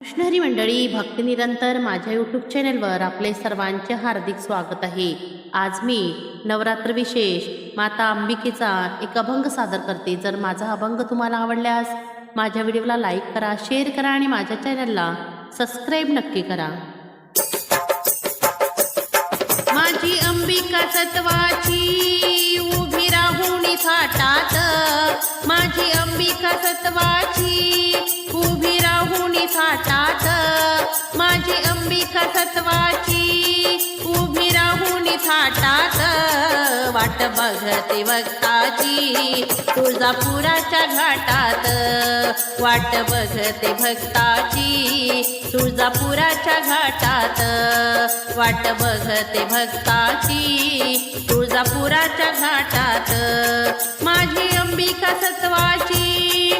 कृष्णहरी मंडळी भक्तिनिरंतर माझ्या यूट्यूब चॅनलवर आपले सर्वांचे हार्दिक स्वागत आहे. आज मी नवरात्र विशेष माता अंबिकेचा एक अभंग सादर करते. जर माझा अभंग तुम्हाला आवडल्यास माझ्या व्हिडिओला लाईक करा शेअर करा आणि माझ्या चॅनलला सबस्क्राईब नक्की करा. माझी अंबिका सत्वाची उभी राहून थाटात. माझी अंबिका सत्वाची उभी राहून फाटात माझी अंबिका सत्वाची उभी राहून फाटात वाट बघते भक्ताची तुळजापुराच्या घाटात. वाट बघते भक्ताची तुळजापुराच्या घाटात. वाट बघते भक्ताची तुळजापुराच्या घाटात. माझी अंबिका सत्वाची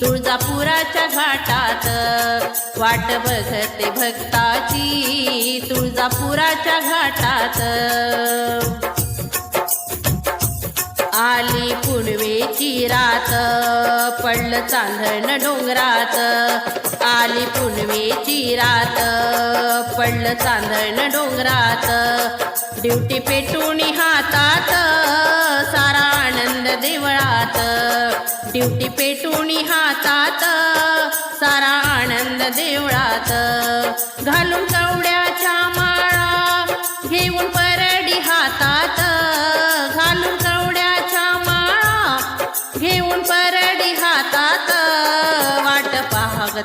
तुळजापुराच्या घाटात. वाट बघते भक्ताची तुळजापुराच्या घाटात. आली पुनवेची रात पडलं चांदण डोंगरात. आली पुनवेची रात पडलं चांदण डोंगरात. ड्युटी पेटून हातात देवळात. ड्युटी पेटून हातात. सारा आनंद देवळात. घालून कवड्याच्या माळा घेऊन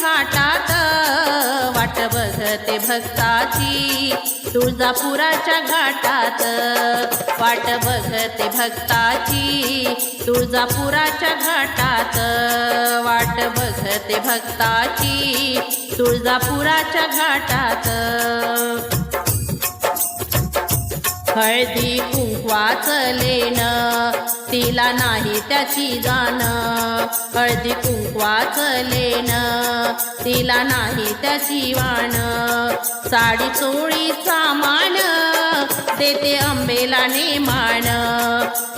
थाटात वाट बघते भक्ताची. तुळजापुराच्या घाटात वाट बघते भक्ताची. तुळजापुराच्या घाटात वाट बघते भक्ताची. तुळजापुराच्या घाटात. हळदी कुंकवाचं लेण तिला नाही त्याची जाण. हळदी कुंकवाच लेण तिला नाही त्याची वाण. साडी चोळीचा मान देते अंबेला नेमान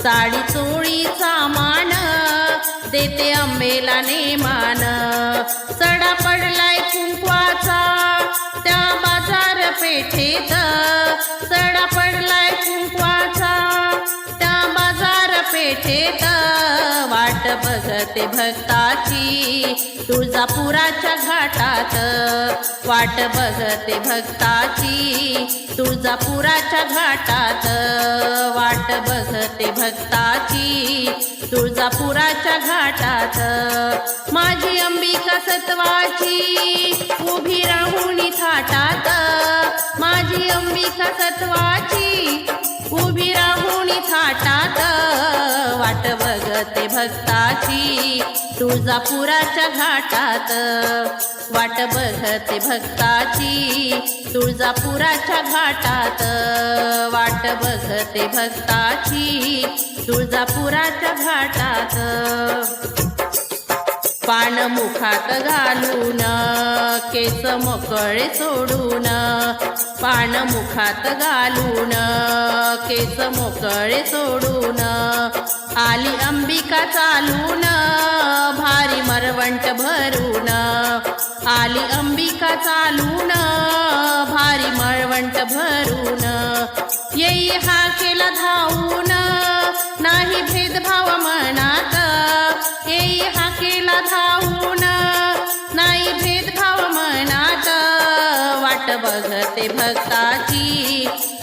साडी चोळीचा मान देते अंबेला नेमान सडा पडलाय कुंकवाचा त्या बाजार पेठेत. सडा पेठेत वाट बघते भक्ताची. तुळजापुराच्या घाटात वाट बघते भक्ताची. तुळजापुराच्या घाटात वाट बघते भक्ताची. तुळजापुराच्या घाटात माझी अंबिका सत्वाची. उभी राहुणी थाटात. माझी अंबिका सत्वाची. उभी राहून थाटात. वाट बघते भक्ताची तुळजापुराच्या घाटात. वाट बघते भक्ताची तुळजापुराच्या घाटात. वाट बघते भक्ताची तुळजापुराच्या घाटात. पान मुखात घालून केस मोकळे सोडून पान मुखात घालून केस मोकळे सोडून आली अंबिका चालून भारी आली अंबिका चालून भारी मळवंट भरून. येई हा केला धावून नाही भेदभाव मनात. येई हा केला धावून नाही भेदभाव मनात. वाट बघते भक्ताची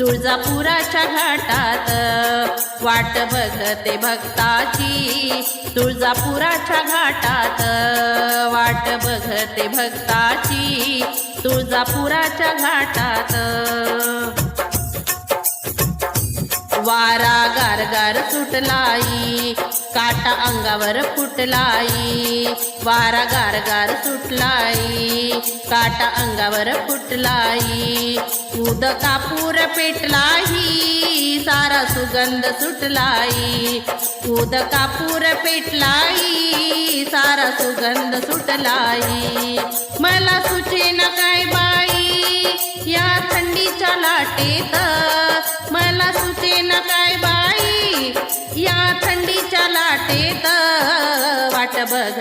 तुळजापुराच्या घाटात वाट बघते भक्ताची. तुळजापुराच्या घाटात वाट बघते भक्ताची. तुळजापुराच्या घाटात वारा गारगार सुटलाई काटा अंगावर फुटलाई वारा गारगार सुटलाई काटा अंगावर फुटलाई उद कापूर पेटलाई सारा सुगंध सुटलाई उद कापूर पेटलाई सारा सुगंध सुटलाई. मला सुचे न काय बाई या थंडीच्या लाटेत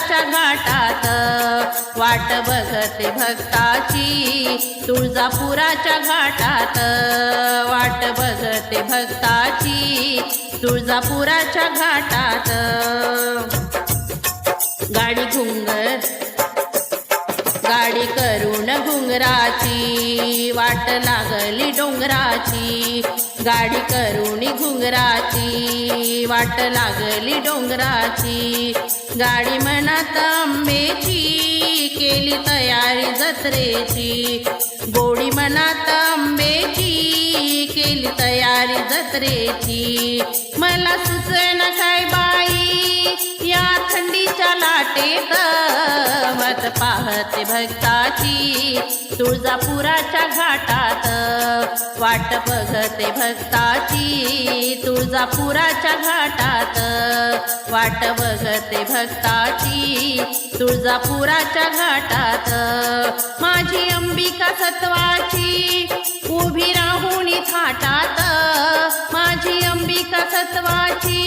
तुळजापुराच्या घाटात वाट बघते भक्ताची तुळजापुराच्या घाटात वाट बघते भक्ताची तुळजापुराच्या घाटात. गाडी घुंगर गाडी करून घुंगराची वाट लागली डोंगराची गाडी करून घुंगराची वाट लागली डोंगराची. गाडी मनात आंबेची केली तयारी जत्रेची. गोडी मनात आंबेची केली तयारी जत्रेची. मला सुचन काय बाई या थंडीच्या लाटेत पाहत पाहत भक्ताची तुळजापुराच्या घाटात. वाट बघते भक्ताची तुळजापुराच्या घाटात. वाट बघते भक्ताची तुळजापुराच्या घाटात. माझी अंबिका सत्वाची उभी राहुणी थाटात. माझी अंबिका सत्वाची